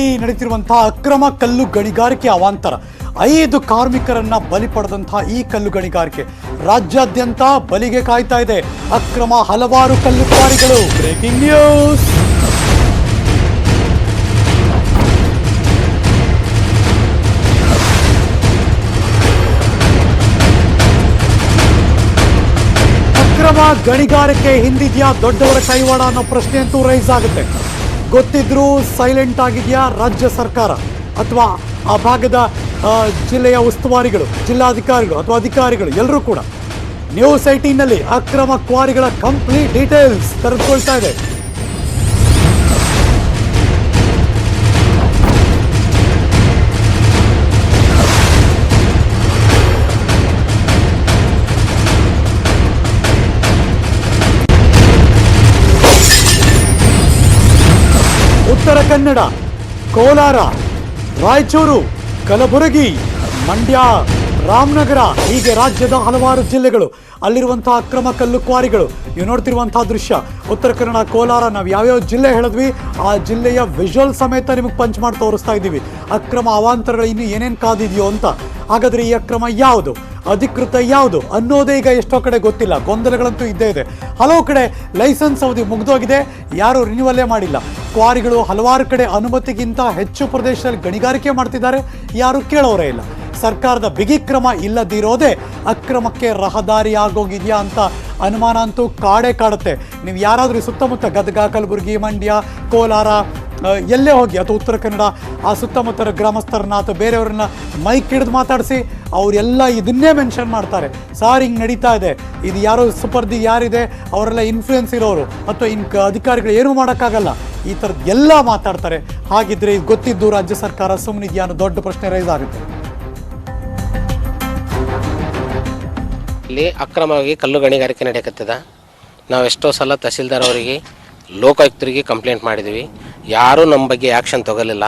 ಈ ನಡೆಯುತ್ತಿರುವಂತಹ ಅಕ್ರಮ ಕಲ್ಲು ಗಣಿಗಾರಿಕೆ ಅವಾಂತರ. ಐದು ಕಾರ್ಮಿಕರನ್ನ ಬಲಿ ಪಡೆದಂತಹ ಈ ಕಲ್ಲು ಗಣಿಗಾರಿಕೆ. ರಾಜ್ಯಾದ್ಯಂತ ಬಲಿಗೆ ಕಾಯ್ತಾ ಇದೆ. ಅಕ್ರಮ ಹಲವಾರು ಕಲ್ಲು ಕ್ವಾರಿಗಳು ಬ್ರೇಕಿಂಗ್ ನ್ಯೂಸ್. ಅಕ್ರಮ ಗಣಿಗಾರಿಕೆ ಹಿಂದಿದ್ಯಾ ದೊಡ್ಡವರ ಕೈವಾಡ ಅನ್ನೋ ಪ್ರಶ್ನೆ ಅಂತೂ ರೈಸ್ ಆಗುತ್ತೆ. ಗೊತ್ತಿದ್ರೂ ಸೈಲೆಂಟ್ ಆಗಿದೆಯಾ ರಾಜ್ಯ ಸರ್ಕಾರ? ಅಥವಾ ಆ ಭಾಗದ ಜಿಲ್ಲೆಯ ಉಸ್ತುವಾರಿಗಳು, ಜಿಲ್ಲಾಧಿಕಾರಿಗಳು ಅಥವಾ ಅಧಿಕಾರಿಗಳು ಎಲ್ಲರೂ ಕೂಡ? ನ್ಯೂಸ್ ಸೈಟಿನಲ್ಲಿ ಅಕ್ರಮ ಕ್ವಾರಿಗಳ ಕಂಪ್ಲೀಟ್ ಡೀಟೇಲ್ಸ್ ತೆರೆದುಕೊಳ್ತಾ ಇದೆ. ಉತ್ತರ ಕನ್ನಡ, ಕೋಲಾರ, ರಾಯಚೂರು, ಕಲಬುರಗಿ, ಮಂಡ್ಯ, ರಾಮನಗರ, ಹೀಗೆ ರಾಜ್ಯದ ಹಲವಾರು ಜಿಲ್ಲೆಗಳು ಅಲ್ಲಿರುವಂತಹ ಅಕ್ರಮ ಕಲ್ಲು ಕ್ವಾರಿಗಳು. ನೀವು ನೋಡ್ತಿರುವಂತಹ ದೃಶ್ಯ, ಉತ್ತರ ಕನ್ನಡ, ಕೋಲಾರ, ನಾವು ಯಾವ್ಯಾವ ಜಿಲ್ಲೆ ಹೇಳಿದ್ವಿ, ಆ ಜಿಲ್ಲೆಯ ವಿಜುವಲ್ ಸಮೇತ ನಿಮಗೆ ಪಂಚ್ ಮಾಡಿ ತೋರಿಸ್ತಾ ಇದ್ದೀವಿ. ಅಕ್ರಮ ಅವಾಂತರಗಳು ಇನ್ನು ಏನೇನು ಕಾದಿದೆಯೋ ಅಂತ. ಹಾಗಾದರೆ ಈ ಅಕ್ರಮ ಯಾವುದು? ಅಧಿಕೃತ ಯಾವುದು ಅನ್ನೋದೇ ಈಗ ಎಷ್ಟೋ ಕಡೆ ಗೊತ್ತಿಲ್ಲ. ಗೊಂದಲಗಳಂತೂ ಇದ್ದೇ ಇದೆ. ಹಲವು ಕಡೆ ಲೈಸೆನ್ಸ್ ಅವಧಿ ಮುಗಿದೋಗಿದೆ. ಯಾರು ರಿನ್ಯೂವಲ್ಲೇ ಮಾಡಿಲ್ಲ. ಕ್ವಾರಿಗಳು ಹಲವಾರು ಕಡೆ ಅನುಮತಿಗಿಂತ ಹೆಚ್ಚು ಪ್ರದೇಶದಲ್ಲಿ ಗಣಿಗಾರಿಕೆ ಮಾಡ್ತಿದ್ದಾರೆ. ಯಾರು ಕೇಳೋರೇ ಇಲ್ಲ. ಸರ್ಕಾರದ ಬಿಗಿ ಕ್ರಮ ಇಲ್ಲದಿರೋದೇ ಅಕ್ರಮಕ್ಕೆ ರಹದಾರಿ ಆಗೋಗಿದೆಯಾ ಅಂತ ಅನುಮಾನ ಅಂತೂ ಕಾಡೇ ಕಾಡುತ್ತೆ. ನೀವು ಯಾರಾದರೂ ಸುತ್ತಮುತ್ತ ಗದಗ ಕಲಬುರಗಿ ಮಂಡ್ಯ, ಕೋಲಾರ ಎಲ್ಲೇ ಹೋಗಿ ಅಥವಾ ಉತ್ತರ ಕನ್ನಡ, ಆ ಸುತ್ತಮುತ್ತಲ ಗ್ರಾಮಸ್ಥರನ್ನ ಅಥವಾ ಬೇರೆಯವ್ರನ್ನ ಮೈಕ್ ಹಿಡಿದು ಮಾತಾಡಿಸಿ, ಅವರೆಲ್ಲ ಇದನ್ನೇ ಮೆನ್ಷನ್ ಮಾಡ್ತಾರೆ. ಸಾರ್ ಹಿಂಗೆ ನಡೀತಾ ಇದೆ. ಇದು ಯಾರೋ ಸುಪರ್ದಿ ಯಾರಿದೆ, ಅವರೆಲ್ಲ ಇನ್ಫ್ಲೂಯೆನ್ಸ್ ಇರೋರು, ಅಥವಾ ಇನ್ ಅಧಿಕಾರಿಗಳು ಏನೂ ಮಾಡೋಕ್ಕಾಗಲ್ಲ. ಈ ಥರದ್ದು ಎಲ್ಲ ಮಾತಾಡ್ತಾರೆ. ಹಾಗಿದ್ರೆ ಇದು ಗೊತ್ತಿದ್ದು ರಾಜ್ಯ ಸರ್ಕಾರ ಸುಮ್ಮನಿದೆಯಾ ಅನ್ನೋ ದೊಡ್ಡ ಪ್ರಶ್ನೆ ರೈಸ್ ಆಗುತ್ತೆ. ಇಲ್ಲಿ ಅಕ್ರಮವಾಗಿ ಕಲ್ಲು ಗಣಿಗಾರಿಕೆ ನಡೆಯಕತ್ತದ. ನಾವು ಎಷ್ಟೋ ಸಲ ತಹಸೀಲ್ದಾರ್ ಅವರಿಗೆ, ಲೋಕಾಯುಕ್ತರಿಗೆ ಕಂಪ್ಲೇಂಟ್ ಮಾಡಿದ್ವಿ. ಯಾರೂ ನಮ್ಮ ಬಗ್ಗೆ ಆ್ಯಕ್ಷನ್ ತೊಗೊಲಿಲ್ಲ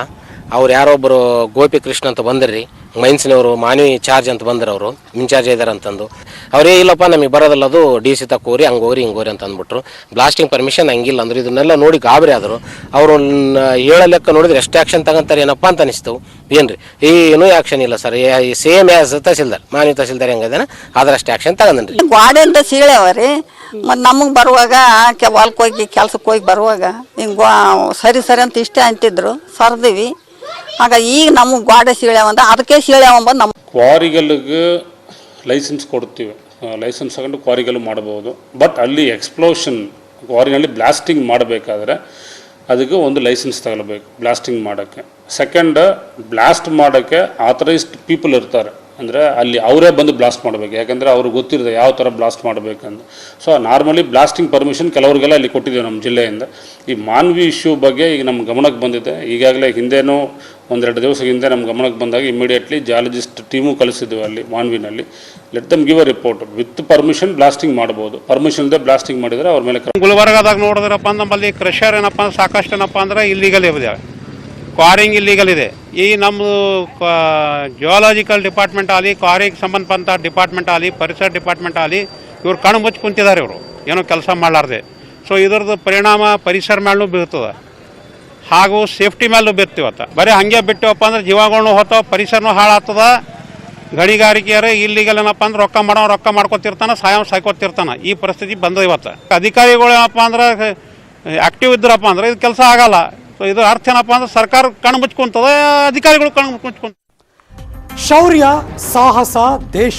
ಅವ್ರು ಯಾರೊಬ್ಬರು ಗೋಪಿ ಕೃಷ್ಣ ಅಂತ ರೀ ಮೈನ್ಸ್ನವರು ಮಾನ್ಯ ಚಾರ್ಜ್ ಅಂತ ಬಂದರು ಅವರು, ಇನ್ಚಾರ್ಜ್ ಇದ್ದಾರೆ ಅಂತಂದು. ಅವರೇ ಇಲ್ಲಪ್ಪ, ನಮಗೆ ಬರೋದಲ್ಲ ಅದು ಡಿ ಸಿ ತಕ್ಕೋರಿ ಹಂಗೋರಿ ಹಿಂಗೋರಿ ಅಂತ ಅಂದ್ಬಿಟ್ರು ಬ್ಲಾಸ್ಟಿಂಗ್ ಪರ್ಮಿಷನ್ ಹಂಗಿಲ್ಲ ಅಂದ್ರೆ ಇದನ್ನೆಲ್ಲ ನೋಡಿ ಗಾಬರಿ ಆದರು. ಅವರು ಹೇಳೋ ಲೆಕ್ಕ ನೋಡಿದ್ರೆ ಎಷ್ಟು ಆ್ಯಕ್ಷನ್ ತಗೊಂತಾರೆ ಏನಪ್ಪ ಅಂತ ಅನಿಸ್ತು. ಏನ್ರಿ? ಏನೂ ಆ್ಯಕ್ಷನ್ ಇಲ್ಲ ಸರ್ ಸೇಮ್ ಆ್ಯಸ್ ತಹಸೀಲ್ದಾರ್ ಮಾನ್ಯ ತಹಸೀಲ್ದಾರ್ ಹೆಂಗದೇನ? ಅದ್ರಷ್ಟು ಆ್ಯಕ್ಷನ್ ತಗೊಂಡ್ರಿ ಗಾಡಿ ಅಂತ ರೀ ಮತ್ತು ನಮಗೆ ಬರುವಾಗ ಕೆ ಹೊಲ್ಕ್ ಹೋಗಿ ಕೆಲ್ಸಕ್ಕೆ ಹೋಗಿ ಬರುವಾಗ ಹಿಂಗೆ ಸರಿ ಸರಿ ಅಂತ ಇಷ್ಟೇ ಅಂತಿದ್ರು, ಸರ್ದಿವಿ. ಆಗ ಈಗ ನಮಗೆ ಗೋಡೆ ಸೀಳ್ಯಾವಂದ ಅದಕ್ಕೆ ಸೀಳ್ಯಾವಂಬ ನಮ್ಮ ಕ್ವಾರಿಗಲ್ಲಿಗೆ ಲೈಸೆನ್ಸ್ ಕೊಡ್ತೀವಿ. ಲೈಸೆನ್ಸ್ ತಗೊಂಡು ಕ್ವಾರಿಗಲ್ಲು ಮಾಡಬಹುದು ಬಟ್ ಅಲ್ಲಿ ಎಕ್ಸ್ಪ್ಲೋಷನ್, ಕ್ವಾರಿನಲ್ಲಿ ಬ್ಲಾಸ್ಟಿಂಗ್ ಮಾಡಬೇಕಾದ್ರೆ ಅದಕ್ಕೆ ಒಂದು ಲೈಸೆನ್ಸ್ ತಗೊಳ್ಬೇಕು, ಬ್ಲಾಸ್ಟಿಂಗ್ ಮಾಡೋಕ್ಕೆ. ಸೆಕೆಂಡ್, ಬ್ಲಾಸ್ಟ್ ಮಾಡೋಕ್ಕೆ ಆಥರೈಸ್ಡ್ ಪೀಪಲ್ ಇರ್ತಾರೆ. ಅಂದರೆ ಅಲ್ಲಿ ಅವರೇ ಬಂದು ಬ್ಲಾಸ್ಟ್ ಮಾಡಬೇಕು. ಯಾಕಂದರೆ ಅವ್ರಿಗೆ ಗೊತ್ತಿರುತ್ತೆ ಯಾವ ಥರ ಬ್ಲಾಸ್ಟ್ ಮಾಡಬೇಕಂತ. ಸೊ ನಾರ್ಮಲಿ ಬ್ಲಾಸ್ಟಿಂಗ್ ಪರ್ಮಿಷನ್ ಕೆಲವರಿಗೆಲ್ಲ ಅಲ್ಲಿ ಕೊಟ್ಟಿದ್ದೇವೆ ನಮ್ಮ ಜಿಲ್ಲೆಯಿಂದ. ಈ ಮಾನ್ವಿ ಇಶ್ಯೂ ಬಗ್ಗೆ ಈಗ ನಮ್ಮ ಗಮನಕ್ಕೆ ಬಂದಿದೆ. ಈಗಾಗಲೇ ಹಿಂದೆನೂ ಒಂದೆರಡು ದಿವಸ ಹಿಂದೆ ನಮ್ಮ ಗಮನಕ್ಕೆ ಬಂದಾಗ ಇಮಿಡಿಯೇಟ್ಲಿ ಜಾಲಜಿಸ್ಟ್ ಟೀಮು ಕಳಿಸಿದ್ವಿ ಅಲ್ಲಿ ಮಾನ್ವಿನಲ್ಲಿ. Let them give a report with permission blasting ಮಾಡ್ಬೋದು. ಪರ್ಮಿಷನ್ ಇಲ್ಲದೆ ಬ್ಲಾಸ್ಟಿಂಗ್ ಮಾಡಿದರೆ ಅವ್ರ ಮೇಲೆ ಗುಲ್ಬರ್ಗಾದಾಗ ನೋಡಿದ್ರಪ್ಪ ನಮ್ಮಲ್ಲಿ ಕ್ರಷರ್ ಏನಪ್ಪ ಸಾಕಷ್ಟು ಏನಪ್ಪ ಅಂದ್ರೆ ಇಲ್ಲಿಗಲ್ ಇದೆ ಕ್ವಾರಿಂಗ್ ಇಲ್ಲಿಗಲ್ ಇದೆ. ಈ ನಮ್ಮದು ಜಿಯಾಲಜಿಕಲ್ ಡಿಪಾರ್ಟ್ಮೆಂಟ್ ಆಗಲಿ ಕ್ವಾರಿಗೆ ಸಂಬಂಧಪಟ್ಟ ಡಿಪಾರ್ಟ್ಮೆಂಟ್ ಆಗಲಿ ಪರಿಸರ ಡಿಪಾರ್ಟ್ಮೆಂಟ್ ಆಗಲಿ ಇವ್ರು ಕಣ್ಣು ಮುಚ್ಚಿ ಕುಂತಿದ್ದಾರೆ ಇವರು. ಏನೋ ಕೆಲಸ ಮಾಡಲಾರ್ದೆ. ಸೊ ಇದ್ರದ್ದು ಪರಿಣಾಮ ಪರಿಸರ ಮೇಲೂ ಬೀಳ್ತದೆ. ಹಾಗೂ ಸೇಫ್ಟಿ ಮೇಲೂ ಬೀರ್ತೀವತ್ತ ಬರೀ ಹಾಗೆ ಬಿಟ್ಟಿವಪ್ಪ ಅಂದ್ರೆ ಜೀವಗಳು ಹೋತಾವ ಪರಿಸರನೂ ಹಾಳಾಗ್ತದ. ಗಣಿಗಾರಿಕೆಯರು ಇಲ್ಲಿಗೆಲ್ಲ ಏನಪ್ಪ ಅಂದ್ರೆ ರೊಕ್ಕ ಮಾಡೋ ರೊಕ್ಕ ಮಾಡ್ಕೊತಿರ್ತಾನೆ, ಸಾಯಂ ಸಾಯ್ಕೊತಿರ್ತಾನ. ಈ ಪರಿಸ್ಥಿತಿ ಬಂದ ಇವತ್ತು. ಅಧಿಕಾರಿಗಳು ಏನಪ್ಪ ಅಂದ್ರೆ ಆಕ್ಟಿವ್ ಇದ್ರಪ್ಪ ಅಂದ್ರೆ ಇದು ಕೆಲಸ ಆಗಲ್ಲ. ಸೊ ಇದು ಅರ್ಥ ಏನಪ್ಪ ಅಂದ್ರೆ ಸರ್ಕಾರ ಕಣ್ಣು ಮುಚ್ಕೊಂತದ ಅಧಿಕಾರಿಗಳು ಕಣ್ಣು ಮುಚ್ಕೊಂತ ಶೌರ್ಯ ಸಾಹಸ ದೇಶ